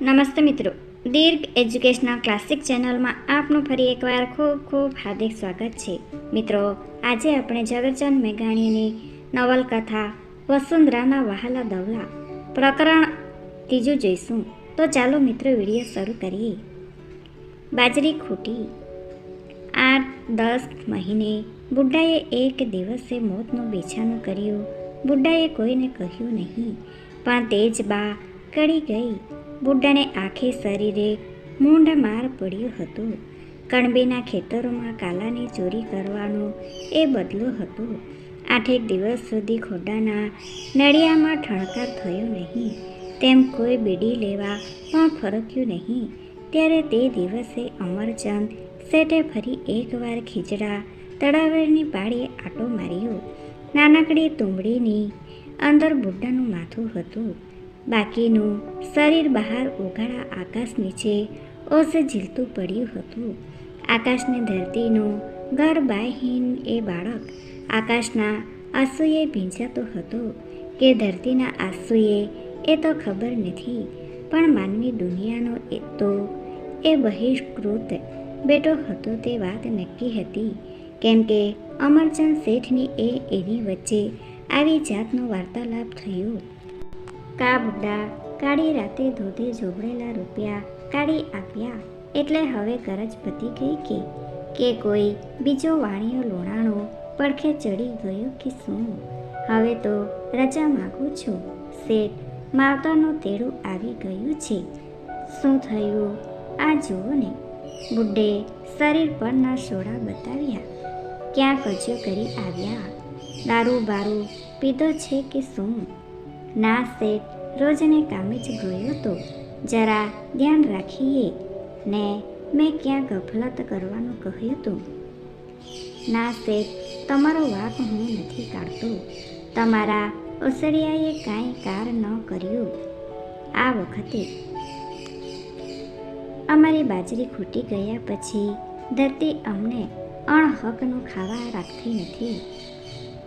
નમસ્તે મિત્રો. દીર્ઘ educational classic ચેનલમાં આપનું ફરી એકવાર ખૂબ ખૂબ હાર્દિક સ્વાગત છે. મિત્રો, આજે આપણે ઝવેરચંદ મેઘાણીની નવલકથા વસુંધરાના વહાલા દવલા પ્રકરણ ત્રીજું જોઈશું. તો ચાલો મિત્રો વીડિયો શરૂ કરીએ. બાજરી ખૂટી. આઠ દસ મહિને બુડ્ઢાએ એક દિવસે મોતનું બેછાનું કર્યું. બુડ્ઢાએ કોઈને કહ્યું નહીં, પણ તે જ બા કડી ગઈ. બુడ్ડાને આખે શરીરે મૂંઢ માર પડ્યો હતો. કણબીના ખેતરોમાં કાલાની ચોરી કરવાનો એ બદલો હતો. આઠેક દિવસ સુધી ખોડાના નળિયામાં ઠણકાર થયો નહીં. તેમ કોઈ બીડી લેવા પણ ફરક્યું નહીં. ત્યારે તે દિવસે અમરચંદ શેઠે ફરી એકવાર ખીચડા તળાવેરની પાળે આટો માર્યો. નાનકડી તુંબડીની અંદર બુડ્ડાનું માથું હતું. બાકીનું શરીર બહાર ઉઘાડા આકાશ નીચે ઓસ ઝીલતું પડ્યું હતું. આકાશની ધરતીનું ઘર બાયહીન એ બાળક આકાશના આંસુએ ભીંજાતો હતો કે ધરતીના આંસુએ એ તો ખબર નથી, પણ માનવી દુનિયાનો એ તો એ બહિષ્કૃત બેટો હતો તે વાત નક્કી હતી. કેમ કે અમરચંદ શેઠની એ એની વચ્ચે આવી જાતનો વાર્તાલાપ થયો. કા બુడ్ડા કાળી રાતે ધોધે જોબડેલા રૂપિયા કાઢી આપ્યા એટલે હવે કરજ પતી ગઈ કે કે કોઈ બીજો વાણિયો લોણાણો પડખે ચડી ગયો કે શું? હવે તો રજા માગું છું. શેઠ, માવતરનું તેડું આવી ગયું છે. શું થયું? આ જુઓ ને. બુડ્ડે શરીર પરના સોડા બતાવ્યા. ક્યાં કજ્યો કરી આવ્યા? દારૂ બારૂ પીધો છે કે શું? ના શેઠ રોજને કામે જ ગયો તો જરા ધ્યાન રાખીએ. ને મેં ક્યાં ગફલત કરવાનું કહ્યું હતું ના શેઠ તમારો વાક હું નથી કાઢતો. તમારા ઓસડિયાએ કાંઈ કાર ન કર્યું. આ વખતે અમારી બાજરી ખૂટી ગયા પછી ધરતી અમને અણહકનું ખાવા રાખતી નથી.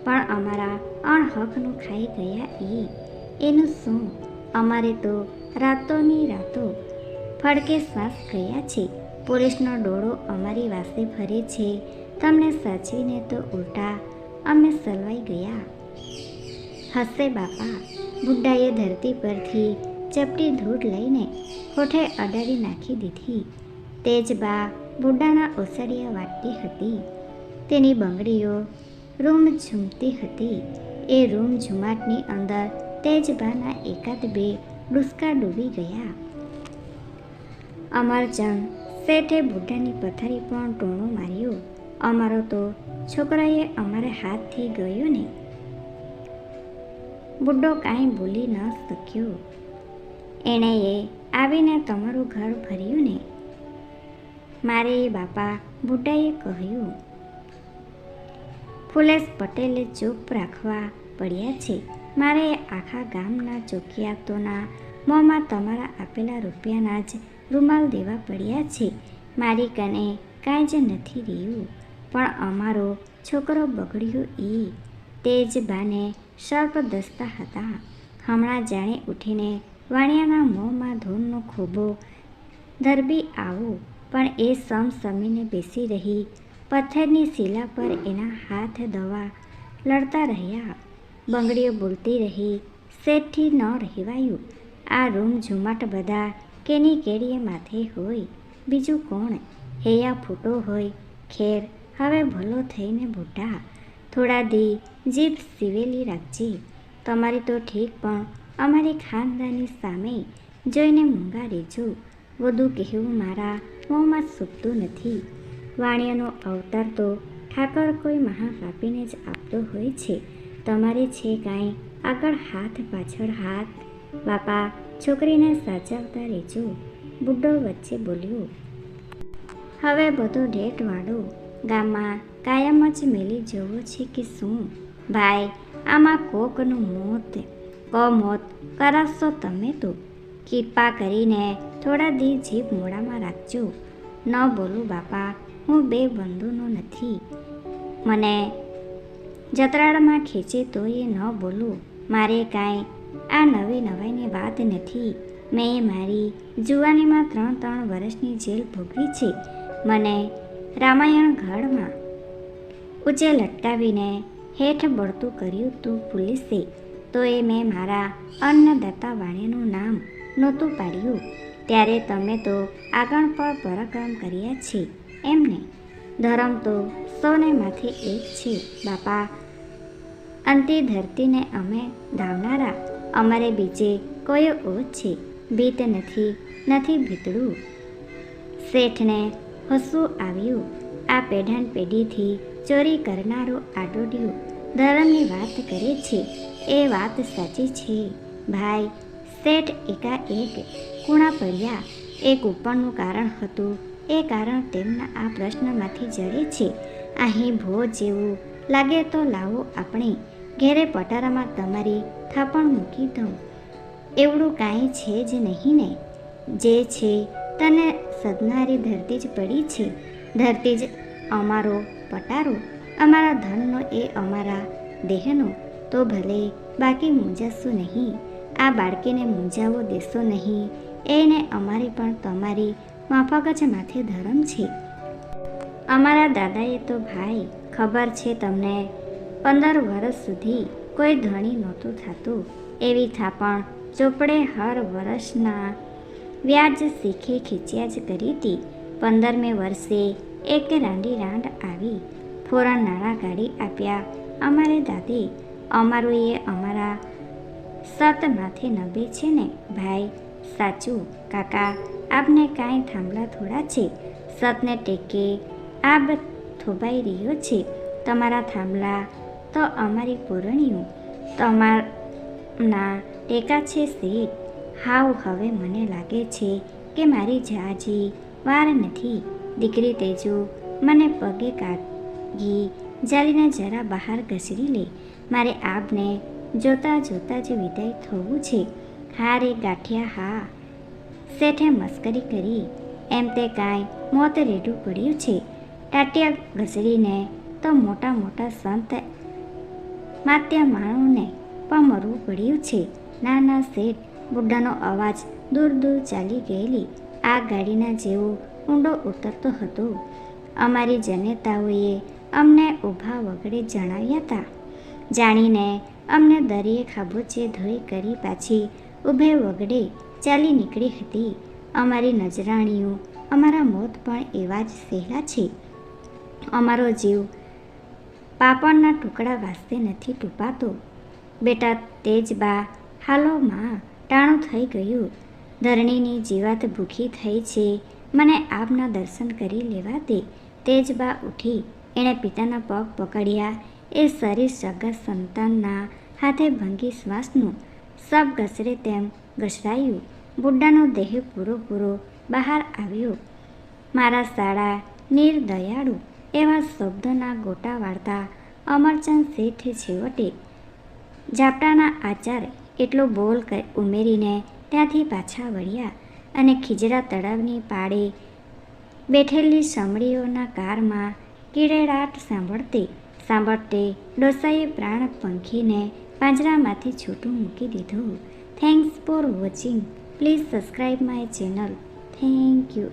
પણ અમારા અણહકનું ખાઈ ગયા એ એનું શું? અમારે તો રાતોની રાતો ફડકે શ્વાસ ગયા છે. પોલીસનો ડોળો અમારી વાસે ફરે છે. તમને સાચવીને તો ઉલટા અમે સલવાઈ ગયા. હસે બાપા બુડ્ઢાએ ધરતી પરથી ચપટી ધૂળ લઈને હોઠે અડાડી નાખી દીધી. તે જ બા બુడ్ડાના ઓસડિયા વાટતી હતી. તેની બંગડીઓ રૂમ ઝૂમતી હતી. એ રૂમ ઝુમાટની અંદર તેજબાના એકાદ બે ડુસકા ડૂબી ગયા. અમરચંદ શેઠે બુઢાની પથારી પણ ટોણું માર્યું. અમારો તો છોકરાએ અમારે હાથથી ગયો ને બુડ્ડો કાંઈ બોલી ન શક્યો. એણે એ આવીને તમારું ઘર ભર્યું ને. મારે બાપા બુડ્ડાએ કહ્યું, ફુલેશ પટેલે ચૂપ રાખવા પડ્યા છે. મારે આખા ગામના ચોકિયાતોના મોંમાં તમારા આપેલા રૂપિયાના જ રૂમાલ દેવા પડ્યા છે. મારી કને કાંઈ જ નથી રહ્યું, પણ અમારો છોકરો બગડ્યો એ. તે જ બાને સર્પ દસતા હતા. હમણાં જાણે ઉઠીને વાણિયાના મોંમાં ધૂળનો ખોબો ધરબી આવો, પણ એ સમ સમીને બેસી રહી, પથ્થરની શિલા પર એના હાથ દવા લડતા રહ્યા. બંગડીઓ બોલતી રહી. શેઠથી ન રહેવાયું. આ રૂમ ઝુમાટ બધા કેની કેડીએ માથે હોય. બીજું કોણ? હૈયા ફૂટો હોય. ખેર, હવે ભલો થઈને બુઢા. થોડા દી જીભ સીવેલી રાખજે. તમારી તો ઠીક, પણ અમારી ખાનદાની સામે જોઈને મૂંગા રહેજો વધુ કહેવું મારા મોંમાં સૂપતું નથી. વાણિયાનો અવતાર તો ઠાકર કોઈ મહાપાપીને જ આપતો હોય છે. તમારે છે કાંઈ? આગળ હાથ, પાછળ હાથ. બાપા, છોકરીને સાચવતા રહેજો. બુડ્ડો વચ્ચે બોલ્યો. હવે બધો ઢેટ ગામમાં કાયમ જ મેલી જવો છે કે શું? ભાઈ, આમાં કોકનું મોત. કમોત કરાવશો તમે તો. કૃપા કરીને થોડા દી જીભ મોડામાં રાખજો. ન બોલું બાપા, હું બે બંધુનો નથી. મને જતરાળમાં ખેંચે તો એ ન બોલું. મારે કાંઈ આ નવી નવાઈની વાત નથી. મેં મારી જુવાનીમાં ત્રણ ત્રણ વર્ષની જેલ ભોગવી છે. મને રામાયણ ગઢમાં ઊંચે લટકાવીને હેઠ બળતું કર્યું તું પોલીસે. તો એ મેં મારા અન્નદાતા વાણિયાનું નામ નહોતું પાડ્યું. ત્યારે તમે તો આગળ પણ પરાક્રમ કર્યા છે. એમને ધર્મ તો સૌને માથે એક છે. બાપા અંતે ધરતીને અમે ધાવનારા. અમારે બીજે કોઈ ઓછ છે ભીત નથી નથી ભીતડું. શેઠને હસવું આવ્યું. આ પેઢાન પેઢીથી ચોરી કરનારો આડોડિયું ધર્મની વાત કરે છે. એ વાત સાચી છે. ભાઈ, શેઠ એકાએક કૂણા પડ્યા. એ કૂપણનું કારણ હતું. એ કારણ તેમના આ પ્રશ્નમાંથી જડે છે. અહીં ભો જેવું લાગે તો લાવો આપણે ઘેરે પટારામાં તમારી થાપણ મૂકી દઉં. એવડું કાંઈ છે જ નહીં ને. જે છે તને સદનારી ધરતી જ પડી છે. ધરતી જ અમારો પટારો. અમારા ધનનો એ અમારા દેહનો. તો ભલે બાકી મૂંઝાશું નહીં. આ બાળકીને મૂંઝાવો દેશો નહીં. એને અમારી પણ તમારી માફક જ માથે ધરમ છે. અમારા દાદાએ તો ભાઈ ખબર છે તમને? પંદર વર્ષ સુધી કોઈ ધણી નહોતું થતું. એવી થાપણ ચોપડે હર વર્ષના. વ્યાજ શીખે ખીચ્યા જ કરી હતી. પંદરમે વર્ષે એક રાંડી રાંડ આવી. ફોરન નાણાં કાઢી આપ્યા. અમારે દાદે, અમારું એ અમારા સત માથે નભે છે ને? ભાઈ, સાચું? કાકા, આપને કાંઈ થાંભલા થોડા છે? સતને ટેકે, આબ થોભાઈ રહ્યો છે તમારા થાંભલા તો અમારી પૂરણીઓ તમારના ટેકા છે શેઠ. હાવ હવે મને લાગે છે કે મારી જાજી વાર નથી. દીકરી તેજો, મને પગે કાગી જાલીને જરા બહાર ઘસરી લે. મારે આપને જોતા જોતા જ વિદાય થવું છે. હા રે ગાંઠિયા, હા. શેઠે મસ્કરી કરી. એમ તે કાંઈ મોત રેડું પડ્યું છે. ટાટિયા ઘસરીને તો મોટા મોટા સંત માત્યા માણુને પણ મરવું પડ્યું છે. ના ના શેઠ બુઢાનો અવાજ દૂર દૂર ચાલી ગયેલી. આ ગાડીના જેવો ઊંડો ઉતરતો હતો. અમારી જનેતાઓએ અમને ઊભા વગડે જણાવ્યા હતા. જાણીને અમને દરિયે ખાબોચે ધોઈ કરી પાછી ઊભે વગડે ચાલી નીકળી હતી. અમારી નજરાણીઓ અમારા મોત પણ એવા જ સહેલા છે. અમારો જીવ. પાપડના ટુકડા વાસ્તે નથી ટૂંપાતો બેટા તેજબા હાલો માં, ટાણું થઈ ગયું. ધરણીની જીવાત ભૂખી થઈ છે. મને આપના દર્શન કરી લેવા દે. તેજબા ઉઠી, એણે પિતાના પગ પકડ્યા. એ શરીર સગા સંતાનના હાથે ભંગી શ્વાસનું સબ ઘસરે તેમ ઘસરાયું બુડ્ડાનો દેહ પૂરો પૂરો બહાર આવ્યો. મારા શાળા નિર્દયાળુ એવા શબ્દોના ગોટા વાળતા અમરચંદ શેઠે છેવટે ઝાપટાના આચાર એટલો બોલ ઉમેરીને ત્યાંથી પાછા વળ્યા અને ખીજડા તળાવની પાળે બેઠેલી સમડીઓના કારમાં કીડેડાટ સાંભળતે સાંભળતે ડોસાએ પ્રાણ પંખીને પાંજરામાંથી છૂટું મૂકી દીધું. Thanks for watching please subscribe my channel thank you